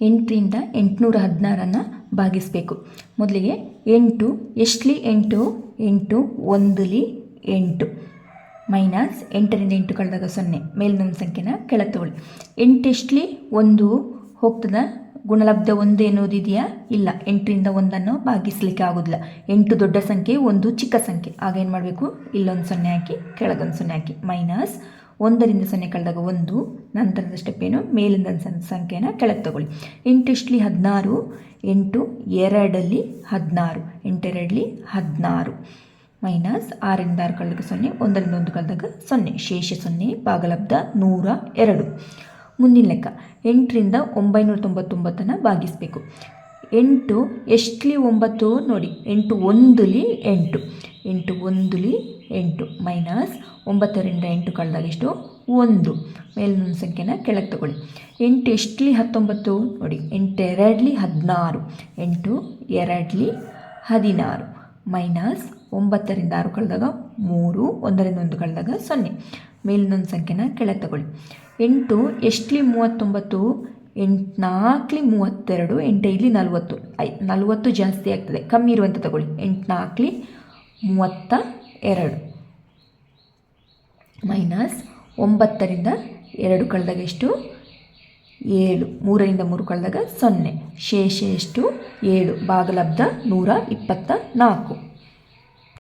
ಎಂಟರಿಂದ ಎಂಟುನೂರ ಹದಿನಾರನ್ನು ಭಾಗಿಸಬೇಕು. ಮೊದಲಿಗೆ ಎಂಟು, ಎಷ್ಟಲಿ ಎಂಟು? ಎಂಟು, ಒಂದಲಿ ಎಂಟು. ಮೈನಸ್ ಎಂಟರಿಂದ ಎಂಟು ಕಳೆದಾಗ ಸೊನ್ನೆ. ಮೇಲಿನ ಸಂಖ್ಯೆನ ಕೆಳಗೆ ತಗೊಳ್ಳಿ. ಎಂಟು ಎಷ್ಟಲಿ? ಒಂದು. ಹೋಗ್ತದ? ಗುಣಲಬ್ಧ ಒಂದು ಎನ್ನುವುದಿದೆಯಾ ಇಲ್ಲ. ಎಂಟರಿಂದ ಒಂದನ್ನು ಭಾಗಿಸಲಿಕ್ಕೆ ಆಗೋದಿಲ್ಲ. ಎಂಟು ದೊಡ್ಡ ಸಂಖ್ಯೆ, ಒಂದು ಚಿಕ್ಕ ಸಂಖ್ಯೆ. ಆಗ ಏನು ಮಾಡಬೇಕು? ಇಲ್ಲೊಂದು ಸೊನ್ನೆ ಹಾಕಿ, ಕೆಳಗೊಂದು ಸೊನ್ನೆ ಹಾಕಿ. ಮೈನಸ್ ಒಂದರಿಂದ ಸೊನ್ನೆ ಕಳೆದಾಗ ಒಂದು, ನಂತರದ ಸ್ಟೆಪ್ ಏನು ಮೇಲಿಂದ ಸಂಖ್ಯೆಯನ್ನು ಕೆಳಗೆ ತಗೊಳ್ಳಿ. ಎಂಟು ಎಷ್ಟಲಿ ಹದಿನಾರು, ಎಂಟು ಎರಡಲ್ಲಿ ಹದಿನಾರು ಎಂಟೆರಡಲಿ ಹದಿನಾರು. ಮೈನಸ್ ಆರರಿಂದ ಆರು ಕಳೆದಾಗ ಸೊನ್ನೆ, ಒಂದರಿಂದ ಒಂದು ಕಳೆದಾಗ ಸೊನ್ನೆ. ಶೇಷ ಸೊನ್ನೆ ಭಾಗಲಬ್ಧ ನೂರ ಎರಡು. ಮುಂದಿನ ಲೆಕ್ಕ, ಎಂಟರಿಂದ ಒಂಬೈನೂರ ತೊಂಬತ್ತೊಂಬತ್ತನ್ನು ಭಾಗಿಸಬೇಕು. ಎಂಟು ಎಷ್ಟಲಿ ಒಂಬತ್ತು ನೋಡಿ, ಎಂಟು ಒಂದಲಿ ಎಂಟು. ಎಂಟು ಒಂದುಲಿ ಎಂಟು ಮೈನಸ್ ಒಂಬತ್ತರಿಂದ ಎಂಟು ಕಳೆದಾಗ ಎಷ್ಟು? ಒಂದು. ಮೇಲಿನ ಸಂಖ್ಯೆನ ಕೆಳಗೆ ತಗೊಳ್ಳಿ. ಎಂಟು ಎಷ್ಟಲಿ ಹತ್ತೊಂಬತ್ತು. ನೋಡಿ, ಎಂಟು ಎರಡಲಿ ಹದಿನಾರು. ಎಂಟು ಎರಡಲಿ ಹದಿನಾರು. ಮೈನಸ್ ಒಂಬತ್ತರಿಂದ ಆರು ಕಳೆದಾಗ ಮೂರು, ಒಂದರಿಂದ ಒಂದು ಕಳೆದಾಗ ಸೊನ್ನೆ. ಮೇಲಿನೊಂದು ಸಂಖ್ಯೆನ ಕೆಳಗೆ ತಗೊಳ್ಳಿ. ಎಂಟು ಎಷ್ಟಲಿ ಮೂವತ್ತೊಂಬತ್ತು. ಎಂಟುನಾಲ್ಕಲಿ ಮೂವತ್ತೆರಡು. ಎಂಟೈಲಿ ನಲವತ್ತು. ಐ, ನಲವತ್ತು ಜಾಸ್ತಿ ಆಗ್ತದೆ. ಕಮ್ಮಿ ಇರುವಂಥ ತಗೊಳ್ಳಿ. ಎಂಟುನಾಲ್ಕಲಿ ಮೂವತ್ತ ಎರಡು. ಮೈನಸ್ ಒಂಬತ್ತರಿಂದ ಎರಡು ಕಳೆದಾಗ ಎಷ್ಟು? ಏಳು. ಮೂರರಿಂದ ಮೂರು ಕಳೆದಾಗ ಸೊನ್ನೆ. ಶೇಷ ಎಷ್ಟು? ಏಳು. ಭಾಗಲಬ್ಧ ನೂರ ಇಪ್ಪತ್ತ ನಾಲ್ಕು.